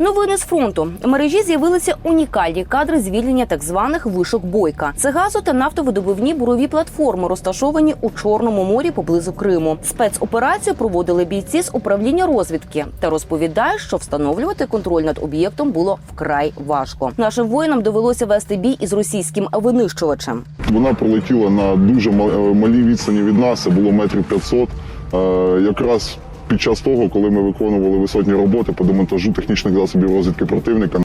Новини з фронту в мережі з'явилися унікальні кадри звільнення так званих вишок бойка. Це газо та нафтовидобувні бурові платформи, розташовані у Чорному морі поблизу Криму. Спецоперацію проводили бійці з управління розвідки та розповідає, що встановлювати контроль над об'єктом було вкрай важко. Нашим воїнам довелося вести бій із російським винищувачем. Вона пролетіла на дуже е, малій відстані від нас, це було метрів 500. Е, Якраз під час того, коли ми виконували висотні роботи по демонтажу технічних засобів розвідки противника,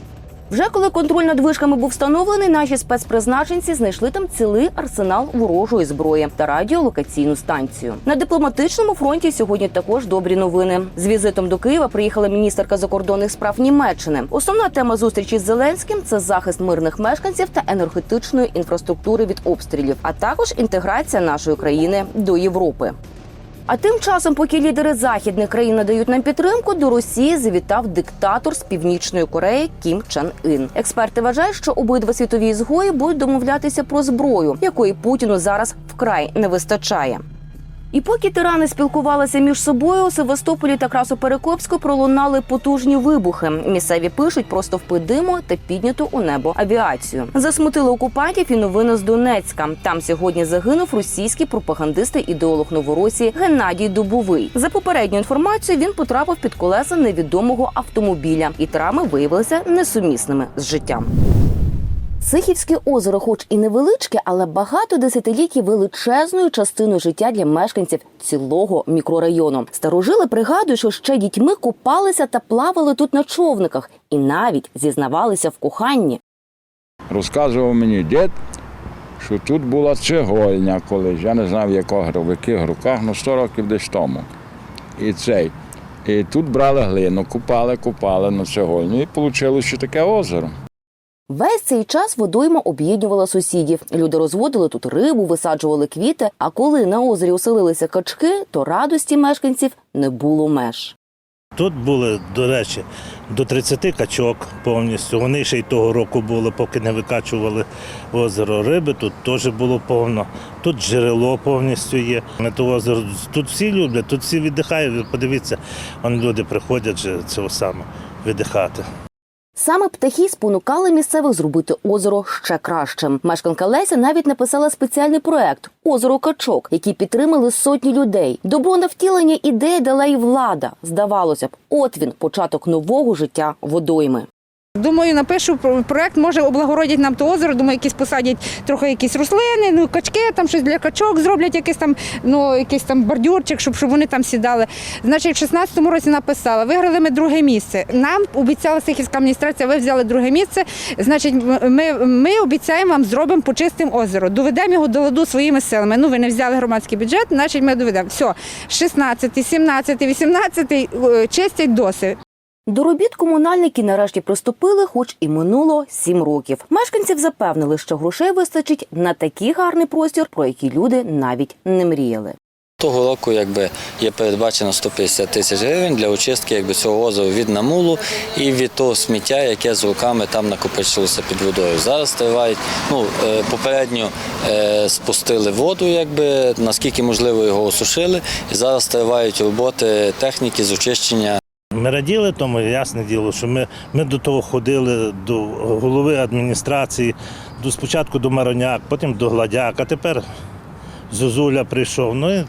Вже коли контроль над вишками був встановлений, наші спецпризначенці знайшли там цілий арсенал ворожої зброї та радіолокаційну станцію. На дипломатичному фронті сьогодні також добрі новини. З візитом до Києва приїхала міністерка закордонних справ Німеччини. Основна тема зустрічі з Зеленським це захист мирних мешканців та енергетичної інфраструктури від обстрілів, а також інтеграція нашої країни до Європи. А тим часом, поки лідери західних країн надають нам підтримку, до Росії завітав диктатор з північної Кореї Кім Чен Ін. Експерти вважають, що обидва світові згої будуть домовлятися про зброю, якої Путіну зараз вкрай не вистачає. І поки тирани спілкувалися між собою, у Севастополі та Красоперекопську пролунали потужні вибухи. Місцеві пишуть про стовпи диму та підняту у небо авіацію. Засмутили окупантів і новини з Донецька. Там сьогодні загинув російський пропагандист і ідеолог Новоросії Геннадій Дубовий. За попередньою інформацією, він потрапив під колеса невідомого автомобіля, і травми виявилися несумісними з життям. Сихівське озеро, хоч і невеличке, але багато десятиліть величезною частиною життя для мешканців цілого мікрорайону. Старожили пригадують, що ще дітьми купалися та плавали тут на човниках, і навіть зізнавалися в коханні. Розказував мені дід, що тут була цегольня колись. Я не знав, якого в яких руках, ну 100 років десь тому. І цей. І тут брали глину, купали, купали на цегольню, і вийшло таке озеро. Весь цей час водойма об'єднувала сусідів. Люди розводили тут рибу, висаджували квіти. А коли на озері оселилися качки, то радості мешканців не було меж. Тут були, до речі, до 30 качок повністю. Вони ще й того року були, поки не викачували озеро риби. Тут теж було повно. Тут джерело повністю є. На то озеро тут всі люблять, тут всі віддихають. Подивіться, вон люди приходять цього саме віддихати. Саме птахи спонукали місцевих зробити озеро ще кращим. Мешканка Леся навіть написала спеціальний проект Озеро качок, який підтримали сотні людей. Добро на втілення ідеї дала й влада. Здавалося б, от він початок нового життя водойми. Думаю, напишу про- проект, може облагородять нам то озеро. Думаю, якісь посадять трохи якісь рослини, ну качки, там щось для качок зроблять, якийсь там, ну якийсь там бордюрчик, щоб, щоб вони там сідали. Значить, в 16-му році написала. Виграли ми друге місце. Нам обіцяла Сихівська адміністрація, ви взяли друге місце. Значить, ми, ми обіцяємо вам зробимо почистимо озеро. Доведемо його до ладу своїми силами. Ну, ви не взяли громадський бюджет, значить ми доведемо. Все, 16, 17, 18 е, чистять доси. До робіт комунальники нарешті приступили, хоч і минуло сім років. Мешканців запевнили, що грошей вистачить на такий гарний простір, про який люди навіть не мріяли. Того року якби є передбачено 150 тисяч гривень для очистки якби, цього озера від намулу і від того сміття, яке з руками там накопичилося під водою. Зараз тривають, ну е, попередньо е, спустили воду, якби наскільки можливо його осушили, і зараз тривають роботи техніки з очищення Ми раділи тому, ясне діло, що ми, ми до того ходили до голови адміністрації, до, спочатку до Мароняк, потім до Гладяк, а тепер Зозуля прийшов. Ну і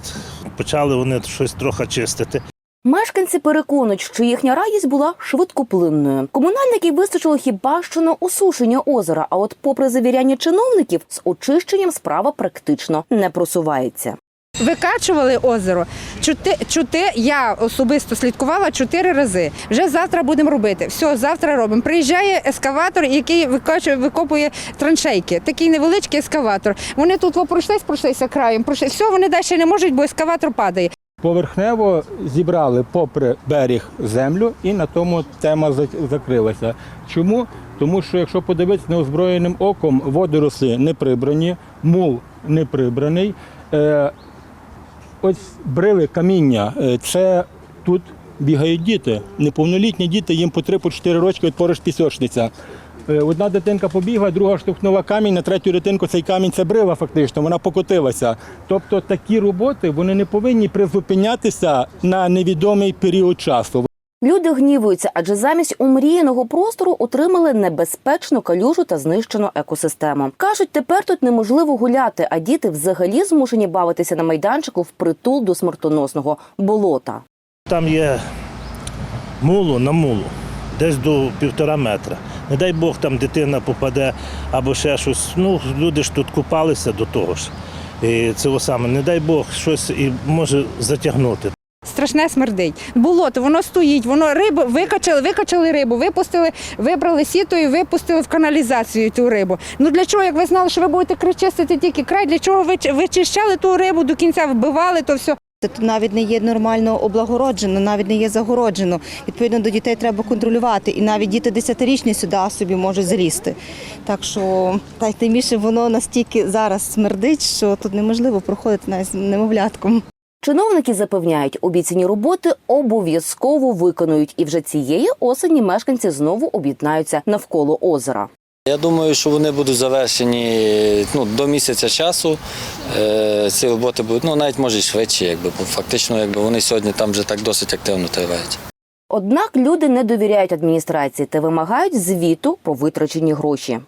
почали вони щось трохи чистити. Мешканці переконують, що їхня радість була швидкоплинною. Комунальників вистачило хіба що на осушення озера. А от, попри завіряння чиновників, з очищенням справа практично не просувається. Викачували озеро. Чути, чути, я особисто слідкувала чотири рази. Вже завтра будемо робити. Все, завтра робимо. Приїжджає ескаватор, який викачує, викопує траншейки. Такий невеличкий ескаватор. Вони тут во, пройшлись, пройшлися краєм. Пройшли. Все, вони далі не можуть, бо ескаватор падає. Поверхнево зібрали попри берег землю і на тому тема за- закрилася. Чому? Тому що якщо подивитися неозброєним оком, водоросли не прибрані, мул не прибраний. Ось брили каміння. Е, Це тут бігають діти. Неповнолітні діти, їм по 3-4 рочки, от поруч пісочниця. Е, Одна дитинка побігла, друга штовхнула камінь, на третю дитинку цей камінь це брила фактично, вона покотилася. Тобто такі роботи вони не повинні призупинятися на невідомий період часу. Люди гнівуються, адже замість умріяного простору отримали небезпечну калюжу та знищену екосистему. кажуть, тепер тут неможливо гуляти, а діти взагалі змушені бавитися на майданчику впритул до смертоносного болота. Там є мулу на мулу, десь до півтора метра. Не дай Бог там дитина попаде або ще щось. Ну, люди ж тут купалися до того ж. І це саме, не дай Бог, щось і може затягнути. Страшне смердить. Болото, воно стоїть, воно рибу викачали, викачали рибу, випустили, вибрали сіто і випустили в каналізацію ту рибу. Ну для чого, як ви знали, що ви будете чистити тільки край, для чого ви вичищали ту рибу до кінця, вбивали то все. Тут навіть не є нормально облагороджено, навіть не є загороджено. Відповідно до дітей треба контролювати. І навіть діти 10-річні сюди собі можуть залізти. Так що та й тим більше воно настільки зараз смердить, що тут неможливо проходити навіть з немовлятком. Чиновники запевняють, обіцяні роботи обов'язково виконують, і вже цієї осені мешканці знову об'єднаються навколо озера. Я думаю, що вони будуть завершені ну, до місяця часу. Е, ці роботи будуть, ну навіть може й швидше, якби, бо фактично якби, вони сьогодні там вже так досить активно тривають. Однак люди не довіряють адміністрації та вимагають звіту про витрачені гроші.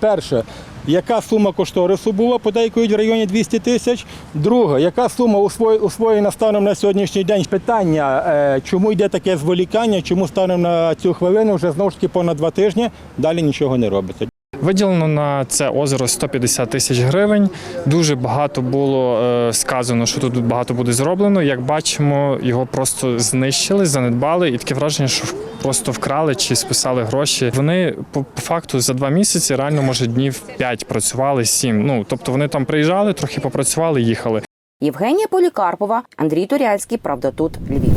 Перше, яка сума кошторису була, подейкують в районі 200 тисяч. Друге, яка сума усвоєна станом на сьогоднішній день? Питання, е, чому йде таке зволікання, чому станом на цю хвилину вже знову ж таки понад два тижні, далі нічого не робиться. Виділено на це озеро 150 тисяч гривень. Дуже багато було е, сказано, що тут багато буде зроблено. Як бачимо, його просто знищили, занедбали, і таке враження, що просто вкрали чи списали гроші. Вони по, факту за два місяці реально може днів 5 працювали, 7. Ну тобто вони там приїжджали, трохи попрацювали, їхали. Євгенія Полікарпова, Андрій Турянський. Правда, тут Львів.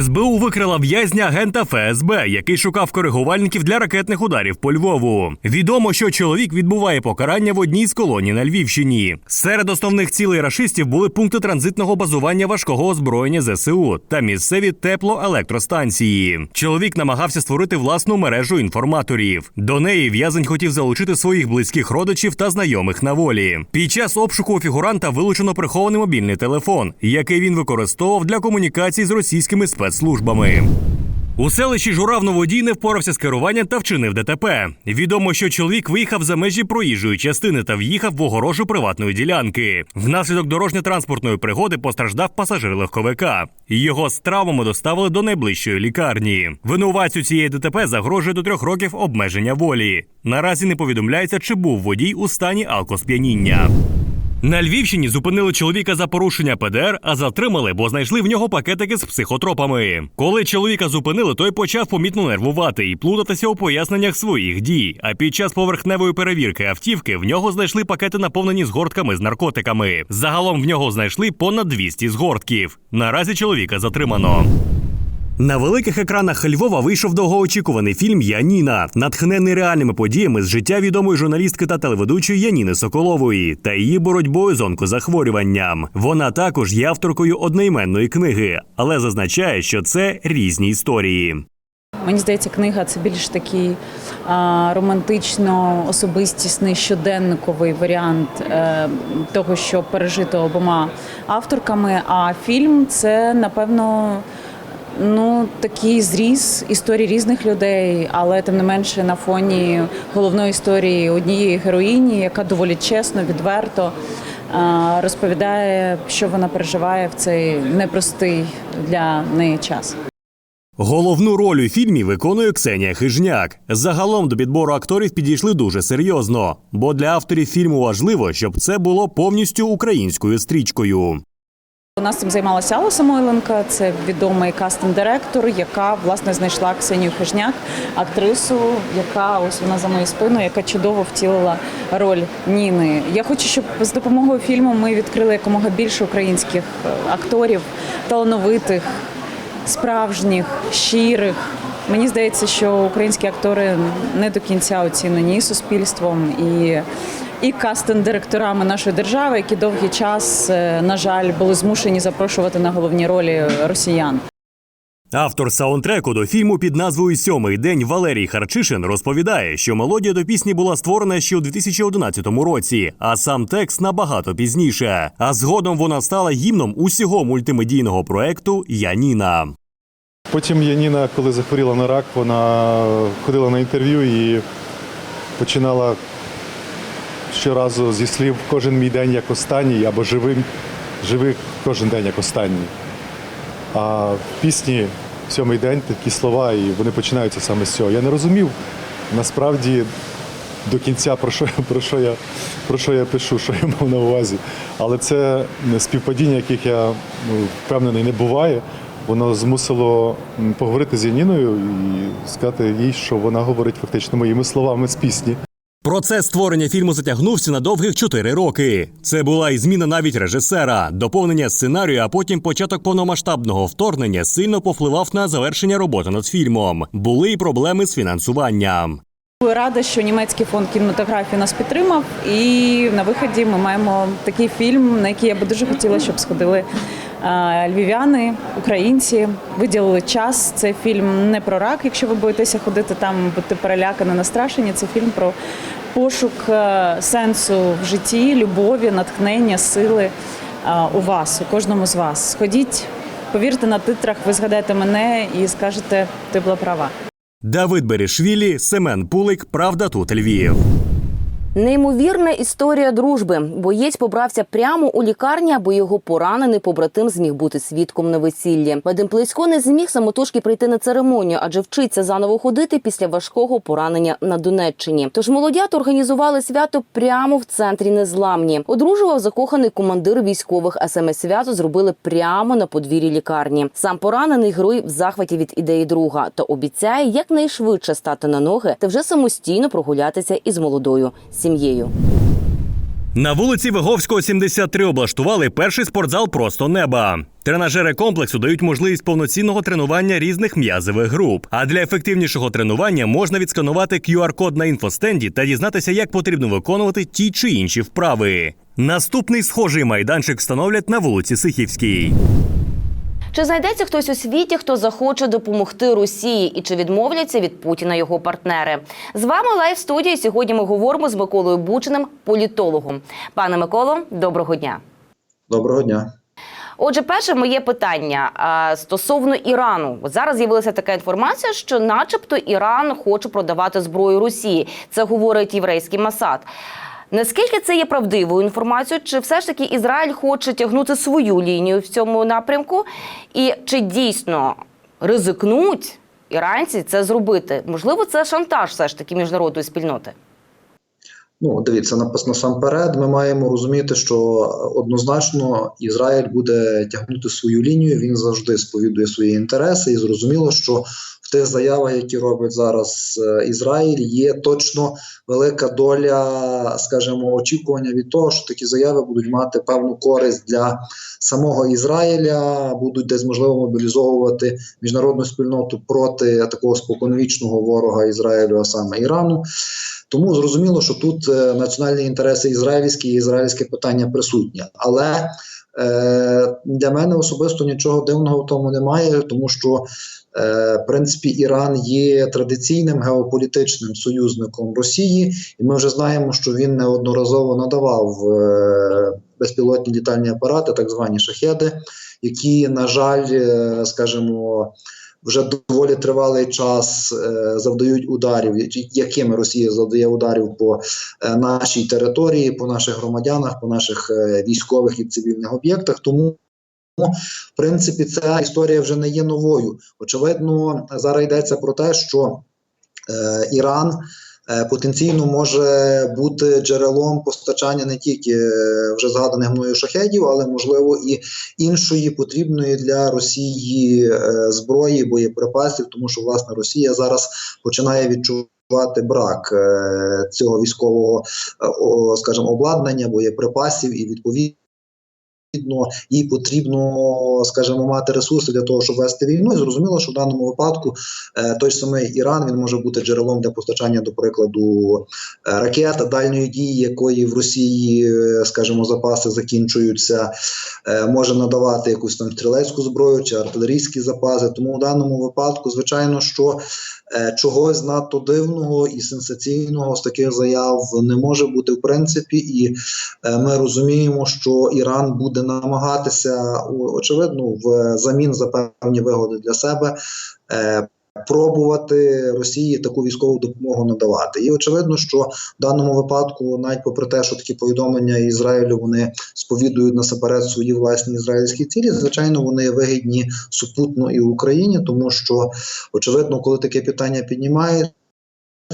СБУ викрила в'язня агента ФСБ, який шукав коригувальників для ракетних ударів по Львову. Відомо, що чоловік відбуває покарання в одній з колоній на Львівщині. Серед основних цілей рашистів були пункти транзитного базування важкого озброєння ЗСУ та місцеві теплоелектростанції. Чоловік намагався створити власну мережу інформаторів. До неї в'язень хотів залучити своїх близьких родичів та знайомих на волі. Під час обшуку у фігуранта вилучено прихований мобільний телефон, який він використовував для комунікації з російськими спецслужбами. У селищі Журавно водій не впорався з керуванням та вчинив ДТП. Відомо, що чоловік виїхав за межі проїжджої частини та в'їхав в огорожу приватної ділянки. Внаслідок дорожньо-транспортної пригоди постраждав пасажир легковика. Його з травмами доставили до найближчої лікарні. Винуватцю цієї ДТП загрожує до трьох років обмеження волі. Наразі не повідомляється, чи був водій у стані алкосп'яніння. На Львівщині зупинили чоловіка за порушення ПДР, а затримали, бо знайшли в нього пакетики з психотропами. Коли чоловіка зупинили, той почав помітно нервувати і плутатися у поясненнях своїх дій. А під час поверхневої перевірки автівки в нього знайшли пакети, наповнені згортками з наркотиками. Загалом в нього знайшли понад 200 згортків. Наразі чоловіка затримано. На великих екранах Львова вийшов довгоочікуваний фільм Яніна, натхнений реальними подіями з життя відомої журналістки та телеведучої Яніни Соколової та її боротьбою з онкозахворюванням. Вона також є авторкою одноіменної книги, але зазначає, що це різні історії. Мені здається, книга це більш такий а, романтично-особистісний щоденниковий варіант е, того, що пережито обома авторками. А фільм це напевно. Ну, такий зріз історій різних людей, але тим не менше на фоні головної історії однієї героїні, яка доволі чесно, відверто е, розповідає, що вона переживає в цей непростий для неї час. Головну роль у фільмі виконує Ксенія Хижняк. Загалом до підбору акторів підійшли дуже серйозно, бо для авторів фільму важливо, щоб це було повністю українською стрічкою. У нас цим займалася Алла Самойленка, це відомий кастинг-директор, яка власне знайшла Ксенію Хижняк, актрису, яка ось вона за моєю спиною, яка чудово втілила роль Ніни. Я хочу, щоб з допомогою фільму ми відкрили якомога більше українських е, акторів, талановитих, справжніх, щирих. Мені здається, що українські актори не до кінця оцінені суспільством і. І кастинг-директорами нашої держави, які довгий час, е, на жаль, були змушені запрошувати на головні ролі росіян. Автор саундтреку до фільму під назвою Сьомий день Валерій Харчишин розповідає, що мелодія до пісні була створена ще у 2011 році, а сам текст набагато пізніше. А згодом вона стала гімном усього мультимедійного проекту Яніна. Потім Яніна, коли захворіла на рак, вона ходила на інтерв'ю і починала щоразу зі слів кожен мій день як останній, або живим, живи кожен день як останній. А в пісні сьомий день такі слова, і вони починаються саме з цього. Я не розумів насправді до кінця, про що, про що, я, про що я пишу, що я мав на увазі. Але це співпадіння, яких я ну, впевнений не буває. Воно змусило поговорити з Яніною і сказати їй, що вона говорить фактично моїми словами з пісні. Процес створення фільму затягнувся на довгих чотири роки. Це була і зміна навіть режисера, доповнення сценарію, а потім початок повномасштабного вторгнення сильно повпливав на завершення роботи над фільмом. Були й проблеми з фінансуванням. Рада, що німецький фонд кінематографії нас підтримав, і на виході ми маємо такий фільм, на який я би дуже хотіла, щоб сходили львів'яни, українці, виділили час. Це фільм не про рак, якщо ви боїтеся ходити там, бути перелякані, настрашені. Це фільм про пошук е, сенсу в житті, любові, натхнення, сили е, у вас, у кожному з вас. Сходіть, повірте на титрах, ви згадаєте мене і скажете, ти була права. Давид Берішвілі, Семен Пулик, Правда тут Львів. Неймовірна історія дружби. Боєць побрався прямо у лікарні, аби його поранений побратим зміг бути свідком на весіллі. Вадим Плесько не зміг самотужки прийти на церемонію, адже вчиться заново ходити після важкого поранення на Донеччині. Тож молодята організували свято прямо в центрі незламні. Одружував закоханий командир військових, саме свято зробили прямо на подвір'ї лікарні. Сам поранений герой в захваті від ідеї друга та обіцяє якнайшвидше стати на ноги та вже самостійно прогулятися із молодою сім'єю. На вулиці Виговського, 73 облаштували перший спортзал просто неба. Тренажери комплексу дають можливість повноцінного тренування різних м'язових груп. А для ефективнішого тренування можна відсканувати QR-код на інфостенді та дізнатися, як потрібно виконувати ті чи інші вправи. Наступний схожий майданчик встановлять на вулиці Сихівській. Чи знайдеться хтось у світі, хто захоче допомогти Росії, і чи відмовляться від Путіна його партнери? З вами лайв студія. Сьогодні ми говоримо з Миколою Бучиним, політологом. Пане Миколо, доброго дня. Доброго дня. Отже, перше моє питання стосовно Ірану. Зараз з'явилася така інформація, що, начебто, Іран хоче продавати зброю Росії. Це говорить єврейський Масад. Наскільки це є правдивою інформацією? Чи все ж таки Ізраїль хоче тягнути свою лінію в цьому напрямку? І чи дійсно ризикнуть іранці це зробити? Можливо, це шантаж все ж таки міжнародної спільноти. Ну, дивіться, насамперед, ми маємо розуміти, що однозначно Ізраїль буде тягнути свою лінію. Він завжди сповідує свої інтереси, і зрозуміло, що тих заявах, які робить зараз е, Ізраїль, є точно велика доля, скажімо, очікування від того, що такі заяви будуть мати певну користь для самого Ізраїля, будуть десь можливо мобілізовувати міжнародну спільноту проти такого споконвічного ворога Ізраїлю, а саме Ірану. Тому зрозуміло, що тут е, національні інтереси ізраїльські і ізраїльське питання присутнє. Але е, для мене особисто нічого дивного в тому немає, тому що е, в принципі Іран є традиційним геополітичним союзником Росії, і ми вже знаємо, що він неодноразово надавав е, безпілотні літальні апарати, так звані шахеди, які, на жаль, е, скажімо, вже доволі тривалий час е, завдають ударів, якими Росія завдає ударів по е, нашій території, по наших громадянах, по наших е, військових і цивільних об'єктах. Тому в принципі ця історія вже не є новою. Очевидно, зараз йдеться про те, що Іран. Е, Потенційно може бути джерелом постачання не тільки е, вже згаданих мною шахедів, але можливо і іншої потрібної для Росії е, зброї, боєприпасів, тому що власне Росія зараз починає відчувати брак цього військового, скажімо, обладнання, боєприпасів і відповідно. Відповідно, їй потрібно, скажімо, мати ресурси для того, щоб вести війну. І зрозуміло, що в даному випадку е, той самий Іран він може бути джерелом для постачання, до прикладу, е, ракет дальньої дії, якої в Росії, е, скажімо, запаси закінчуються, може надавати якусь там стрілецьку зброю чи артилерійські запаси. Тому в даному випадку, звичайно, що чогось надто дивного і сенсаційного з таких заяв не може бути в принципі, і е, ми розуміємо, що Іран буде намагатися очевидно в замін за певні вигоди для себе. Пробувати Росії таку військову допомогу надавати, і очевидно, що в даному випадку, навіть попри те, що такі повідомлення Ізраїлю вони сповідують насаперед свої власні ізраїльські цілі. Звичайно, вони вигідні супутно і Україні, тому що очевидно, коли таке питання піднімається,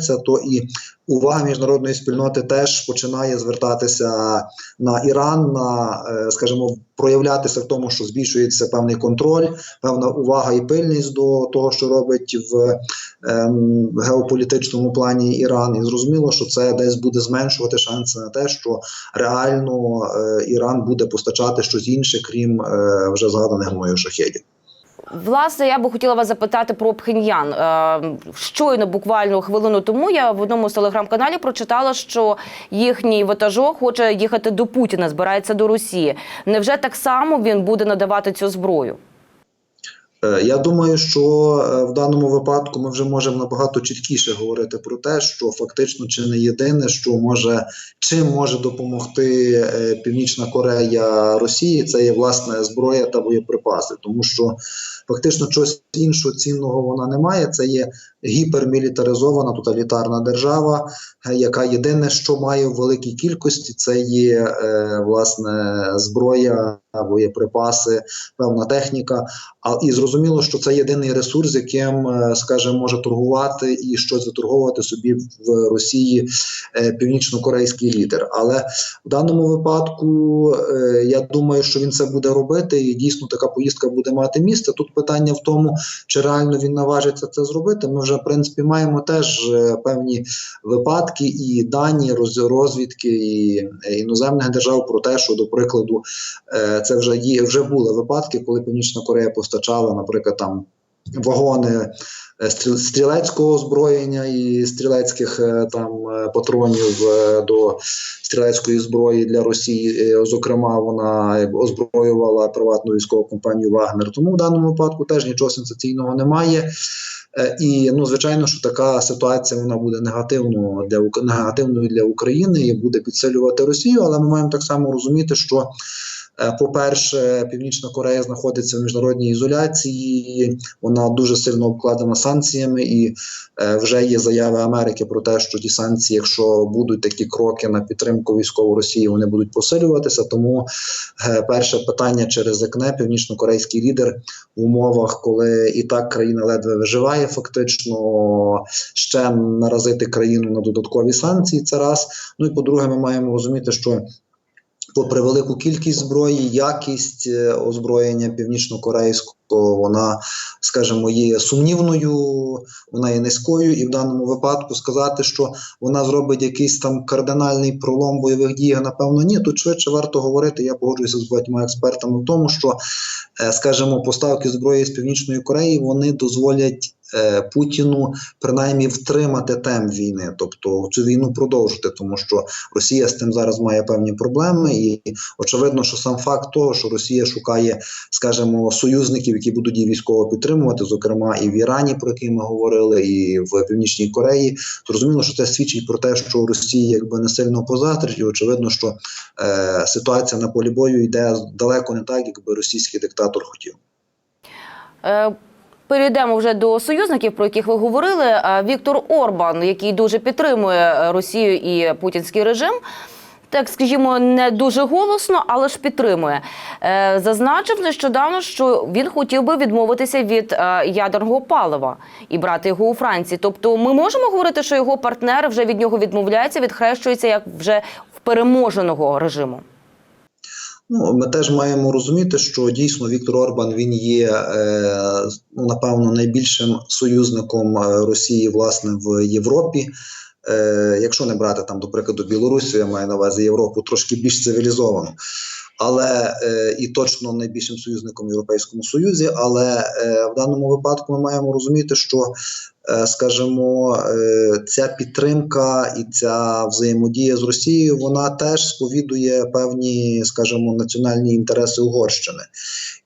то і увага міжнародної спільноти теж починає звертатися на Іран, на е, скажімо, проявлятися в тому, що збільшується певний контроль, певна увага і пильність до того, що робить в ем, геополітичному плані Іран, і зрозуміло, що це десь буде зменшувати шанси на те, що реально е, Іран буде постачати щось інше, крім е, вже згаданих мною шахедів. Власне, я би хотіла вас запитати про Пхеньян. Е, Щойно, буквально хвилину тому, я в одному з телеграм-каналі прочитала, що їхній ватажок хоче їхати до Путіна, збирається до Росії. Невже так само він буде надавати цю зброю? Е, Я думаю, що е, в даному випадку ми вже можемо набагато чіткіше говорити про те, що фактично чи не єдине, що може чим може допомогти Північна Корея Росії, це є власне зброя та боєприпаси, тому що фактично щось іншого цінного вона не має. Це є гіпермілітаризована тоталітарна держава, яка єдине, що має в великій кількості, це є е, власне зброя, боєприпаси, певна техніка. А і зрозуміло, що це єдиний ресурс, яким, е, скажімо, може торгувати і щось заторговувати собі в Росії е, північно-корейський лідер. Але в даному випадку е, я думаю, що він це буде робити, і дійсно така поїздка буде мати місце. Тут питання в тому, чи реально він наважиться це зробити. Ми вже в принципі маємо теж е, певні випадки і дані роз- розвідки і е, іноземних держав про те, що до прикладу. Е, Це вже є вже були випадки, коли Північна Корея постачала, наприклад, там вагони е, стріл- стрілецького озброєння і стрілецьких там патронів до стрілецької зброї для Росії. Зокрема, вона озброювала приватну військову компанію Вагнер. Тому в даному випадку теж нічого сенсаційного немає. Е, І ну звичайно, що така ситуація вона буде негативно для негативною для України і буде підсилювати Росію. Але ми маємо так само розуміти, що по-перше, Північна Корея знаходиться в міжнародній ізоляції, вона дуже сильно обкладена санкціями, і е, вже є заяви Америки про те, що ті санкції, якщо будуть такі кроки на підтримку військової Росії, вони будуть посилюватися. Тому е, перше питання через ЕКНЕ, північно-корейський лідер в умовах, коли і так країна ледве виживає, фактично ще наразити країну на додаткові санкції. Це раз. Ну і по-друге, ми маємо розуміти, що. Попри велику кількість зброї, якість е, озброєння північно-корейського, вона, скажімо, є сумнівною, вона є низькою, і в даному випадку сказати, що вона зробить якийсь там кардинальний пролом бойових діях, напевно, ні. Тут швидше варто говорити. Я погоджуюся з багатьма експертами в тому, що, е, скажімо, поставки зброї з північної Кореї вони дозволять. Е, Путіну принаймні втримати темп війни, тобто цю війну продовжити, тому що Росія з тим зараз має певні проблеми, і очевидно, що сам факт того, що Росія шукає, скажімо, союзників, які будуть її військово підтримувати, зокрема і в Ірані, про який ми говорили, і в Північній Кореї, зрозуміло, що це свідчить про те, що Росія якби не сильно позаздрить, і очевидно, що е, ситуація на полі бою йде далеко не так, якби російський диктатор хотів. Е, Перейдемо вже до союзників, про яких ви говорили. Е, Віктор Орбан, який дуже підтримує е, Росію і путінський режим. Так, скажімо, не дуже голосно, але ж підтримує. Е, Зазначив нещодавно, що він хотів би відмовитися від ядерного палива і брати його у Франції. Тобто, ми можемо говорити, що його партнери вже від нього відмовляються, відхрещуються як вже в переможеного режиму. Ну, ми теж маємо розуміти, що дійсно Віктор Орбан він є е, напевно найбільшим союзником е, Росії власне в Європі. Е, якщо не брати там, до прикладу, Білорусі, я маю на увазі Європу трошки більш цивілізовану. Але і точно найбільшим союзником в Європейському Союзі. Але в даному випадку ми маємо розуміти, що скажімо, е, ця підтримка і ця взаємодія з Росією, вона теж сповідує певні, скажімо, національні інтереси Угорщини.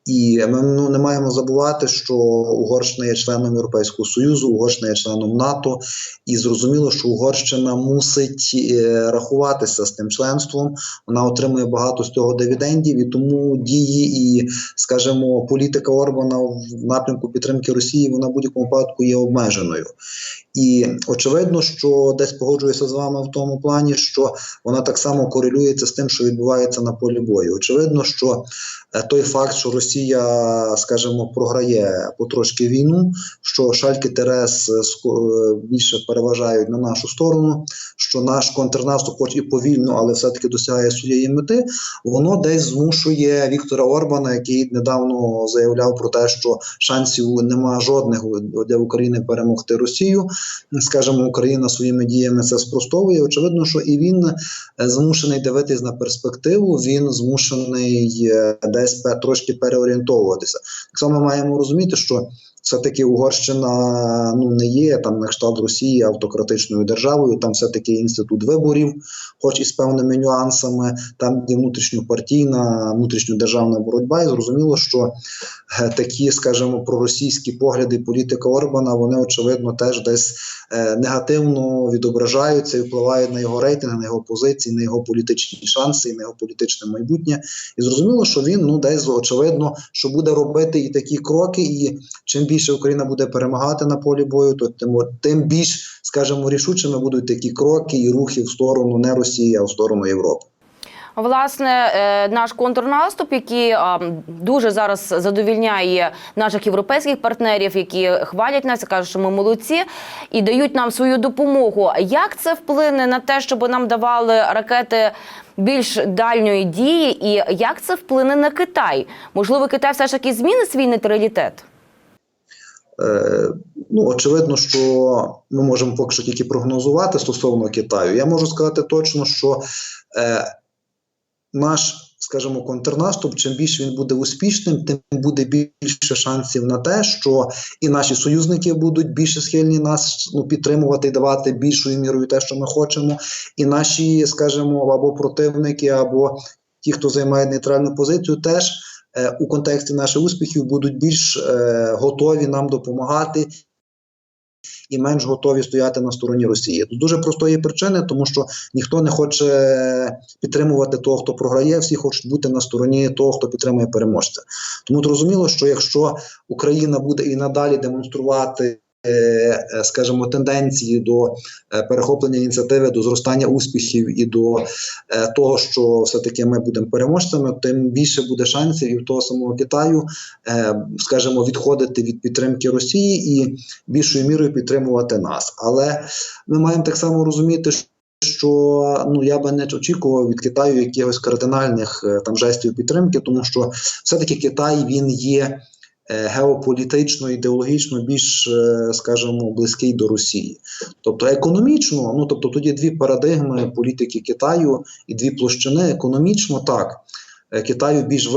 І ми ну, не маємо забувати, що Угорщина є членом Європейського Союзу, Угорщина є членом НАТО, і зрозуміло, що Угорщина мусить е, рахуватися з тим членством. Вона отримує багато з цього дивідендів, і тому дії і, скажімо, політика Орбана в напрямку підтримки Росії вона в будь-якому випадку є обмеженою. І очевидно, що десь погоджуюся з вами в тому плані, що вона так само корелюється з тим, що відбувається на полі бою. Очевидно, що е, той факт, що Росія, скажімо, програє потрошки війну, що шальки Терес е, е, більше переважають на нашу сторону, що наш контрнаступ, хоч і повільно, але все-таки досягає своєї мети, воно десь змушує Віктора Орбана, який недавно заявляв про те, що шансів нема жодних для України перемогти Росію. Скажімо, Україна своїми діями це спростовує. Очевидно, що і він е, змушений дивитись на перспективу. Він змушений е, десь трошки переорієнтовуватися. Так само маємо розуміти, що все-таки Угорщина ну не є там на кшталт Росії автократичною державою. Там все-таки інститут виборів, хоч і з певними нюансами. Там є внутрішньопартійна, внутрішньодержавна боротьба. І зрозуміло, що е, такі, скажімо, проросійські погляди політика Орбана, вони очевидно теж десь е, негативно відображаються і впливають на його рейтинг, на його позиції, на його політичні шанси, на його політичне майбутнє. І зрозуміло, що він ну десь очевидно, що буде робити і такі кроки. І чим більше Україна буде перемагати на полі бою, то тим, тим більш, скажімо, рішучими будуть такі кроки і рухи в сторону не Росії, а в сторону Європи. Власне, е, наш контрнаступ, який дуже зараз задовільняє наших європейських партнерів, які хвалять нас, кажуть, що ми молодці і дають нам свою допомогу. Як це вплине на те, щоб нам давали ракети більш дальньої дії, і як це вплине на Китай? Можливо, Китай все ж таки змінить свій нейтралітет? Е, ну, очевидно, що ми можемо поки що тільки прогнозувати стосовно Китаю. Я можу сказати точно, що е, наш, скажімо, контрнаступ, чим більше він буде успішним, тим буде більше шансів на те, що і наші союзники будуть більше схильні нас ну, підтримувати і давати більшою мірою те, що ми хочемо, і наші, скажімо, або противники, або ті, хто займає нейтральну позицію, теж у контексті наших успіхів будуть більш е, готові нам допомагати. І менш готові стояти на стороні Росії. Тут дуже простої причини, тому що ніхто не хоче підтримувати того, хто програє, всі хочуть бути на стороні того, хто підтримує переможця. Тому зрозуміло, що якщо Україна буде і надалі демонструвати, е, е, скажімо, тенденції до е, перехоплення ініціативи, до зростання успіхів і до е, того, що все-таки ми будемо переможцями, тим більше буде шансів і в того самого Китаю, е, скажімо, відходити від підтримки Росії і більшою мірою підтримувати нас. Але ми маємо так само розуміти, що ну я би не очікував від Китаю якихось кардинальних е, там жестів підтримки, тому що все-таки Китай він є е, геополітично, ідеологічно більш, е, скажімо, близький до Росії. Тобто економічно, ну тобто тоді дві парадигми політики Китаю і дві площини. Економічно так, е, Китаю більш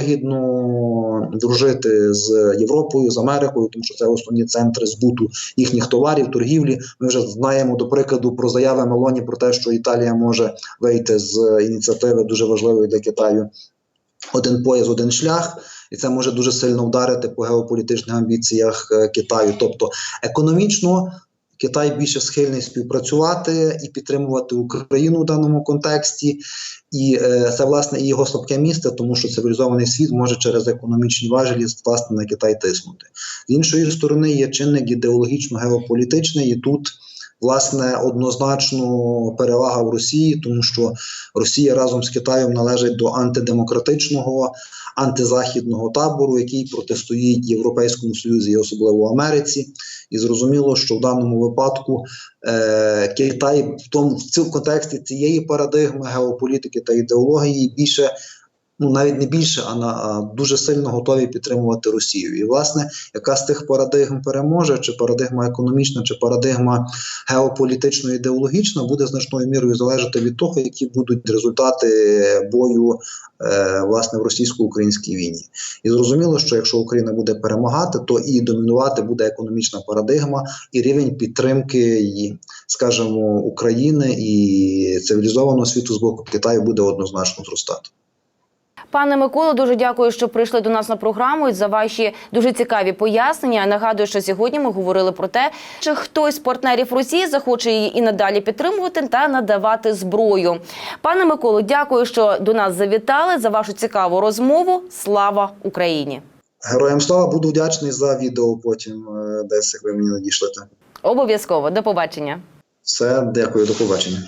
вигідно дружити з Європою, з Америкою, тому що це основні центри збуту їхніх товарів, торгівлі. Ми вже знаємо до прикладу про заяви Мелоні про те, що Італія може вийти з ініціативи дуже важливої для Китаю. Один пояс, один шлях, і це може дуже сильно вдарити по геополітичних амбіціях е, Китаю. Тобто економічно Китай більше схильний співпрацювати і підтримувати Україну в даному контексті, і е, це власне і його слабке місце, тому що цивілізований світ може через економічні важелі власне на Китай тиснути. З іншої сторони, є чинник ідеологічно-геополітичний, і тут. Власне, однозначно перевага в Росії, тому що Росія разом з Китаєм належить до антидемократичного, антизахідного табору, який протистоїть Європейському Союзі і особливо Америці. І зрозуміло, що в даному випадку е, Китай в тому в цьому контексті цієї парадигми геополітики та ідеології більше. Ну, навіть не більше, а на дуже сильно готові підтримувати Росію. І, власне, яка з тих парадигм переможе, чи парадигма економічна, чи парадигма геополітично-ідеологічна, буде значною мірою залежати від того, які будуть результати бою е, власне в російсько-українській війні. І зрозуміло, що якщо Україна буде перемагати, то і домінувати буде економічна парадигма і рівень підтримки, і, скажімо, України і цивілізованого світу з боку Китаю буде однозначно зростати. Пане Миколо, дуже дякую, що прийшли до нас на програму і за ваші дуже цікаві пояснення. Нагадую, що сьогодні ми говорили про те, чи хтось з партнерів Росії захоче її і надалі підтримувати та надавати зброю. Пане Миколо, дякую, що до нас завітали за вашу цікаву розмову. Слава Україні! Героям слава буду вдячний за відео потім, е, десь як ви мені надішлете. Обов'язково до побачення. Все, дякую, до побачення.